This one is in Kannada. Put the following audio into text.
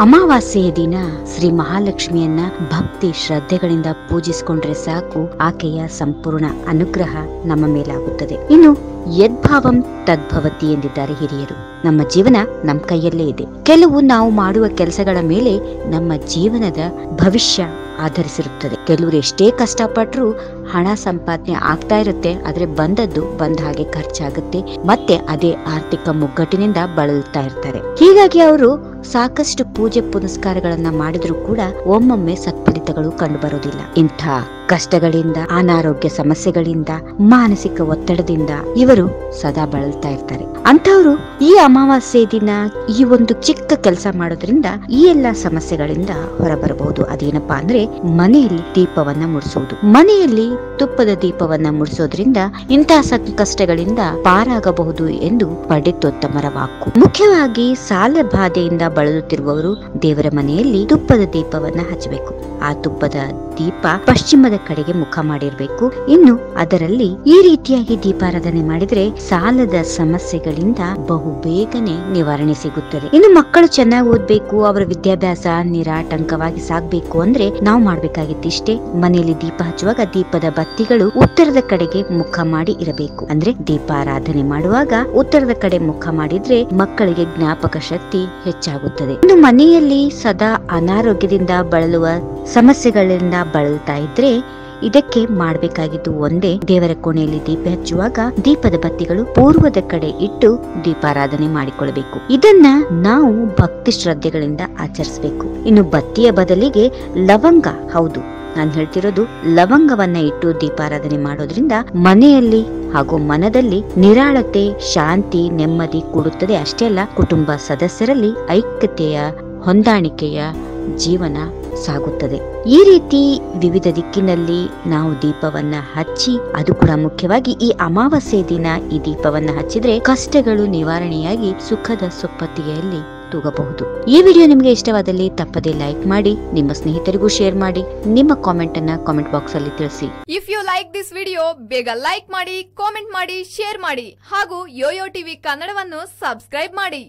ಅಮಾವಾಸ್ಯೆಯ ದಿನ ಶ್ರೀ ಮಹಾಲಕ್ಷ್ಮಿಯನ್ನ ಭಕ್ತಿ ಶ್ರದ್ಧೆಗಳಿಂದ ಪೂಜಿಸಿಕೊಂಡ್ರೆ ಸಾಕು ಆಕೆಯ ಸಂಪೂರ್ಣ ಅನುಗ್ರಹ ನಮ್ಮ ಮೇಲಾಗುತ್ತದೆ. ಇನ್ನು ಯದ್ಭಾವಂ ತದ್ಭವತಿ ಎಂದಿದ್ದಾರೆ ಹಿರಿಯರು. ನಮ್ಮ ಜೀವನ ನಮ್ಮ ಕೈಯಲ್ಲೇ ಇದೆ. ಕೆಲವು ನಾವು ಮಾಡುವ ಕೆಲಸಗಳ ಮೇಲೆ ನಮ್ಮ ಜೀವನದ ಭವಿಷ್ಯ ಆಧರಿಸಿರುತ್ತದೆ. ಕೆಲವರು ಎಷ್ಟೇ ಕಷ್ಟಪಟ್ಟರು ಹಣ ಸಂಪಾದನೆ ಆಗ್ತಾ ಇರುತ್ತೆ, ಆದ್ರೆ ಬಂದದ್ದು ಬಂದ ಹಾಗೆ ಖರ್ಚಾಗುತ್ತೆ, ಮತ್ತೆ ಅದೇ ಆರ್ಥಿಕ ಮುಗ್ಗಟ್ಟಿನಿಂದ ಬಳಲ್ತಾ ಇರ್ತಾರೆ. ಹೀಗಾಗಿ ಅವರು ಸಾಕಷ್ಟು ಪೂಜೆ ಪುನಸ್ಕಾರಗಳನ್ನ ಮಾಡಿದ್ರು ಕೂಡ ಒಮ್ಮೊಮ್ಮೆ ಸತ್ಫಲಿತಗಳು ಕಂಡು ಇಂಥ ಕಷ್ಟಗಳಿಂದ, ಅನಾರೋಗ್ಯ ಸಮಸ್ಯೆಗಳಿಂದ, ಮಾನಸಿಕ ಒತ್ತಡದಿಂದ ಇವರು ಸದಾ ಬಳಲ್ತಾ ಇರ್ತಾರೆ. ಅಂತವರು ಈ ಅಮಾವಾಸ್ಯೆ ದಿನ ಈ ಒಂದು ಚಿಕ್ಕ ಕೆಲಸ ಮಾಡೋದ್ರಿಂದ ಈ ಎಲ್ಲಾ ಸಮಸ್ಯೆಗಳಿಂದ ಹೊರಬರಬಹುದು. ಅದೇನಪ್ಪಾ ಅಂದ್ರೆ ಮನೆಯಲ್ಲಿ ದೀಪವನ್ನ ಮುಡಿಸುವುದು ಮನೆಯಲ್ಲಿ ತುಪ್ಪದ ದೀಪವನ್ನ ಮುಡಿಸೋದ್ರಿಂದ ಇಂತಹ ಸಂಕಷ್ಟಗಳಿಂದ ಪಾರಾಗಬಹುದು ಎಂದು ಪಂಡಿತೋತ್ತಮರ ವಾಕು ಮುಖ್ಯವಾಗಿ ಸಾಲ ಬಾಧೆಯಿಂದ ಬಳಲುತ್ತಿರುವವರು ದೇವರ ಮನೆಯಲ್ಲಿ ತುಪ್ಪದ ದೀಪವನ್ನ ಹಚ್ಚಬೇಕು ಆ ತುಪ್ಪದ ದೀಪ ಪಶ್ಚಿಮದ ಕಡೆಗೆ ಮುಖ ಮಾಡಿರ್ಬೇಕು. ಇನ್ನು ಅದರಲ್ಲಿ ಈ ರೀತಿಯಾಗಿ ದೀಪಾರಾಧನೆ ಮಾಡಿದ್ರೆ ಸಾಲದ ಸಮಸ್ಯೆಗಳಿಂದ ಬಹು ಬೇಗನೆ ನಿವಾರಣೆ ಸಿಗುತ್ತದೆ. ಇನ್ನು ಮಕ್ಕಳು ಚೆನ್ನಾಗಿ ಓದ್ಬೇಕು, ಅವರ ವಿದ್ಯಾಭ್ಯಾಸ ನಿರಾಟಂಕವಾಗಿ ಸಾಗ್ಬೇಕು ಅಂದ್ರೆ ನಾವು ಮಾಡ್ಬೇಕಾಗಿದ್ದಿಷ್ಟೇ ಮನೆಯಲ್ಲಿ ದೀಪ ಹಚ್ಚುವಾಗ ದೀಪದ ಬತ್ತಿಗಳು ಉತ್ತರದ ಕಡೆಗೆ ಮುಖ ಮಾಡಿ ಇರಬೇಕು. ಅಂದ್ರೆ ದೀಪಾರಾಧನೆ ಮಾಡುವಾಗ ಉತ್ತರದ ಕಡೆ ಮುಖ ಮಾಡಿದ್ರೆ ಮಕ್ಕಳಿಗೆ ಜ್ಞಾಪಕ ಶಕ್ತಿ ಹೆಚ್ಚಾಗುತ್ತದೆ. ಇನ್ನು ಮನೆಯಲ್ಲಿ ಸದಾ ಅನಾರೋಗ್ಯದಿಂದ ಬಳಲುವ ಸಮಸ್ಯೆಗಳಿಂದ ಬಳಲ್ತಾ ಇದ್ರೆ ಇದಕ್ಕೆ ಮಾಡಬೇಕಾಗಿದ್ದು ಒಂದೇ. ದೇವರ ಕೋಣೆಯಲ್ಲಿ ದೀಪ ಹಚ್ಚುವಾಗ ದೀಪದ ಬತ್ತಿಗಳು ಪೂರ್ವದ ಕಡೆ ಇಟ್ಟು ದೀಪಾರಾಧನೆ ಮಾಡಿಕೊಳ್ಳಬೇಕು ಇದನ್ನ ನಾವು ಭಕ್ತಿ ಶ್ರದ್ಧೆಗಳಿಂದ ಆಚರಿಸಬೇಕು. ಇನ್ನು ಬತ್ತಿಯ ಬದಲಿಗೆ ಲವಂಗ, ಹೌದು, ನಾನು ಹೇಳ್ತಿರೋದು ಲವಂಗವನ್ನ ಇಟ್ಟು ದೀಪಾರಾಧನೆ ಮಾಡೋದ್ರಿಂದ ಮನೆಯಲ್ಲಿ ಹಾಗೂ ಮನದಲ್ಲಿ ನಿರಾಳತೆ, ಶಾಂತಿ, ನೆಮ್ಮದಿ ಕೂಡುತ್ತದೆ. ಅಷ್ಟೇ ಅಲ್ಲ, ಕುಟುಂಬ ಸದಸ್ಯರಲ್ಲಿ ಐಕ್ಯತೆಯ, ಹೊಂದಾಣಿಕೆಯ ಜೀವನ ಸಾಗುತ್ತದೆ. ಈ ರೀತಿ ವಿವಿಧ ದಿಕ್ಕಿನಲ್ಲಿ ನಾವು ದೀಪವನ್ನ ಹಚ್ಚಿ, ಅದು ಕೂಡ ಮುಖ್ಯವಾಗಿ ಈ ಅಮಾವಾಸ್ಯೆ ದಿನ ಈ ದೀಪವನ್ನ ಹಚ್ಚಿದ್ರೆ ಕಷ್ಟಗಳು ನಿವಾರಣೆಯಾಗಿ ಸುಖದ ಸೊಪ್ಪತ್ತಿಗೆಯಲ್ಲಿ ತೂಗಬಹುದು. ಈ ವಿಡಿಯೋ ನಿಮಗೆ ಇಷ್ಟವಾದಲ್ಲಿ ತಪ್ಪದೇ ಲೈಕ್ ಮಾಡಿ, ನಿಮ್ಮ ಸ್ನೇಹಿತರಿಗೂ ಶೇರ್ ಮಾಡಿ, ನಿಮ್ಮ ಕಾಮೆಂಟ್ ಅನ್ನ ಕಾಮೆಂಟ್ ಬಾಕ್ಸ್ ಅಲ್ಲಿ ತಿಳಿಸಿ. If you like this video ಬೇಗ ಲೈಕ್ ಮಾಡಿ ಕಾಮೆಂಟ್ ಮಾಡಿ ಶೇರ್ ಮಾಡಿ, ಹಾಗೂ ಯೋಯೋ ಟಿವಿ ಕನ್ನಡವನ್ನು ಸಬ್ಸ್ಕ್ರೈಬ್ ಮಾಡಿ.